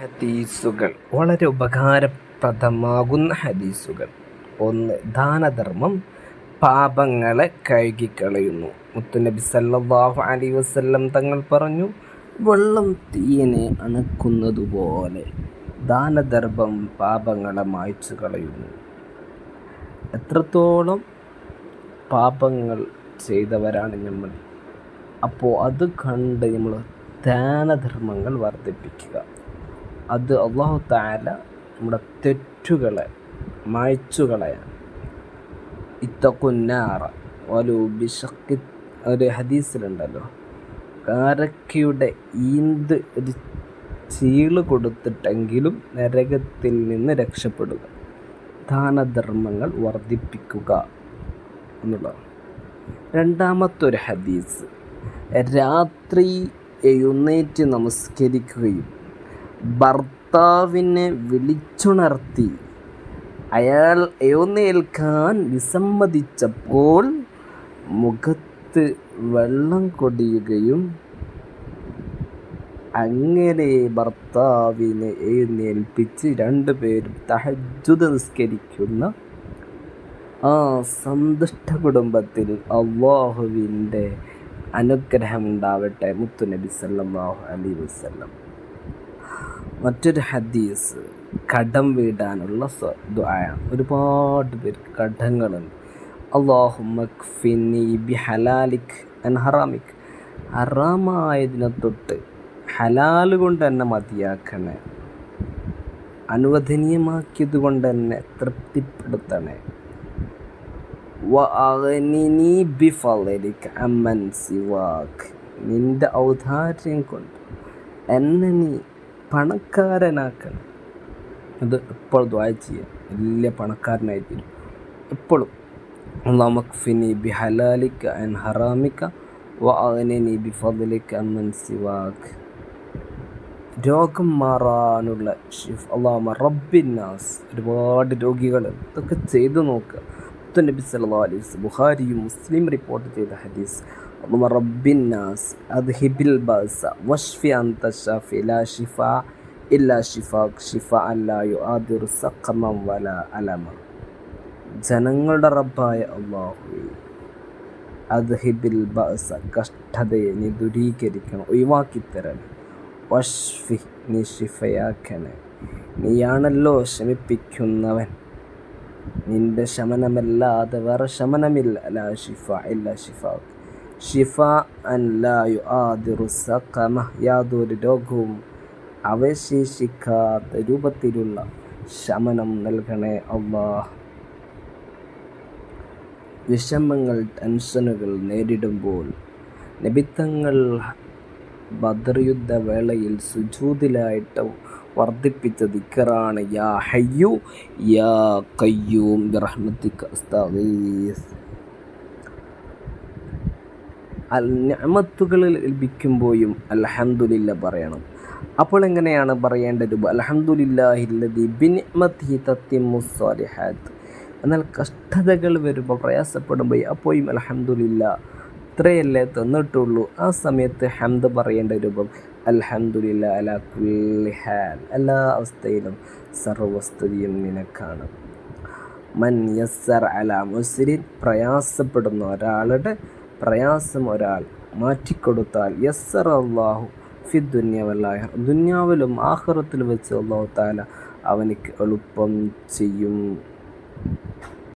ഹദീസുകൾ. വളരെ ഉപകാരപ്രദമാകുന്ന ഹദീസുകൾ. ഒന്ന് ദാനധർമ്മം പാപങ്ങളെ കഴുകിക്കളയുന്നു. മുത്തുനബി സല്ലാഹു അലി വസ്ല്ലം തങ്ങൾ പറഞ്ഞു വെള്ളം തീയനെ അണക്കുന്നതുപോലെ ദാനധർമ്മം പാപങ്ങളെ മായ്ച്ചു കളയുന്നു എത്രത്തോളം പാപങ്ങൾ ചെയ്തവരാണ് നമ്മൾ. അപ്പോൾ അത് കണ്ട് നമ്മൾ ദാനധർമ്മങ്ങൾ വർദ്ധിപ്പിക്കുക. അത് അള്ളാഹു താല നമ്മുടെ തെറ്റുകളെ മായ്ച്ചു കളയാൻ ഇത്തക്കുന്നാറ ഒരു ബിഷക്കി ഒരു ഹദീസിലുണ്ടല്ലോ. കാരക്കയുടെ ഈന്ത് ഒരു ചീൾ കൊടുത്തിട്ടെങ്കിലും നരകത്തിൽ നിന്ന് രക്ഷപ്പെടുക. ദാനധർമ്മങ്ങൾ വർദ്ധിപ്പിക്കുക എന്നുള്ളത് രണ്ടാമത്തെ ഒരു ഹദീസ് രാത്രി എഴുന്നേറ്റ് നമസ്കരിക്കുകയും ഭർത്താവിനെ വിളിച്ചുണർത്തി. അയാൾ എഴുന്നേൽക്കാൻ വിസമ്മതിച്ചപ്പോൾ മുഖത്ത് വെള്ളം കൊടിയുകയും അങ്ങനെ ഭർത്താവിനെ എഴുന്നേൽപ്പിച്ച് രണ്ടുപേരും തഹജുദ് നിസ്കരിക്കുന്ന ആ സന്തുഷ്ട കുടുംബത്തിൽ അള്ളാഹുവിന്റെ അനുഗ്രഹം ഉണ്ടാവട്ടെ മുത്തുനബി സല്ലാഹു അലി വസല്ലം. മറ്റൊരു ഹദീസ് കടം വീടാനുള്ള ദുആയാണ്. ഒരുപാട് പേർക്ക് കടങ്ങളുണ്ട്. അള്ളാഹുമക്ഫിനി ബി ഹലാലിക് അൻ ഹറാമിക്. ഹറാമായതിനെ തൊട്ട് ഹലാൽ കൊണ്ട് തന്നെ മതിയാക്കണേ. അനുവദനീയമാക്കിയത് കൊണ്ട് തന്നെ തൃപ്തിപ്പെടുത്തണേ. വഅഗ്നിനി ബിഫളിക അമ്മൻ സിവാക്. നിന്റെ ഔദാര്യം കൊണ്ട് എന്നെ നീ പണക്കാരനാക്കണം. അത് എപ്പോഴും ദ്വായ ചെയ്യാം. വലിയ പണക്കാരനായിത്തീരും. എപ്പോഴും. അള്ളാമക്ഫിനി ബി ഹലാലിക്ക എൻ ഹറാമിക്ക വാഗനി ബി ഫലിക്ക അമ്മൻ സിവാഖ് രോഗം മാറാനുള്ള ഷിഫ് അള്ളാഹ റബ്ബിന്നാസ് ഒരുപാട് രോഗികൾ ഇതൊക്കെ ചെയ്തു നോക്കുക. മുത്തനബി സല്ലാ അലൈസ് ബുഹാരിയും മുസ്ലിം റിപ്പോർട്ട് ചെയ്ത ഹദീസ്. رب الناس أذهب البأس واشفي أنت الشافي لا شفاء إلا شفاك شفاء لا يؤادر سقما ولا ألما ജനങ്ങളുടെ റബ്ബായ അള്ളാഹു അദ്ഹിബിൽ ബഅസ കഷ്ടതയെ നീ ദൂരീകരിക്കണം ഒഴിവാക്കി തരണം വഷ്ഫി നീ ഷിഫയാക്കണേ നീയാണല്ലോ ശമിപ്പിക്കുന്നവൻ നിന്റെ ശമനമല്ലാതെ വേറെ ശമനമില്ല ലാ ഷിഫ ഇല്ല ഷിഫ ഷിഫ അൻ ലാ യുആദിറു സഖമ യാതൊരു രോഗവും അവശേഷിക്കാത്ത രൂപത്തിലുള്ള ശമനം നൽകണേ അള്ളാഹ്. വിഷമങ്ങൾ ടെൻഷനുകൾ നേരിടുമ്പോൾ നിബിത്തങ്ങൾ ബദർ യുദ്ധ വേളയിൽ സുജൂതിലായിട്ട് വർദ്ധിപ്പിച്ച ദിക്കറാണ് യാ ഹയ്യു യാ കയ്യൂം റഹ്മത്തിക്ക് ഞമത്തുകൾ ലഭിക്കുമ്പോഴും അലഹന്ദില്ല പറയണം. അപ്പോൾ എങ്ങനെയാണ് പറയേണ്ടത്? തത്തിമുസ്വാലിഹാത്ത് എന്നാൽ കഷ്ടതകൾ വരുമ്പോൾ പ്രയാസപ്പെടുമ്പോൾ അപ്പോഴും അൽഹംദുലില്ല ഇത്രയല്ലേ തന്നിട്ടുള്ളൂ. ആ സമയത്ത് ഹംദ് പറയേണ്ട രൂപം അൽഹംദുലില്ല അല കുല്ലി ഹാൽ. എല്ലാ അവസ്ഥയിലും സർവസ്തുതിയും നിനക്കാണ്. മൻ യസ്സർ അല മുസ്ലിൻ പ്രയാസപ്പെടുന്ന ഒരാളുടെ പ്രയാസം ഒരാൾ മാറ്റിക്കൊടുത്താൽ യസ്സർ അള്ളാഹു ഫി ദുന്യാവല്ലാഹ ദുന്യാവിലും ആഹ്റത്തിൽ വെച്ച് അള്ളാഹു താല അവനിക്ക് എളുപ്പം ചെയ്യും.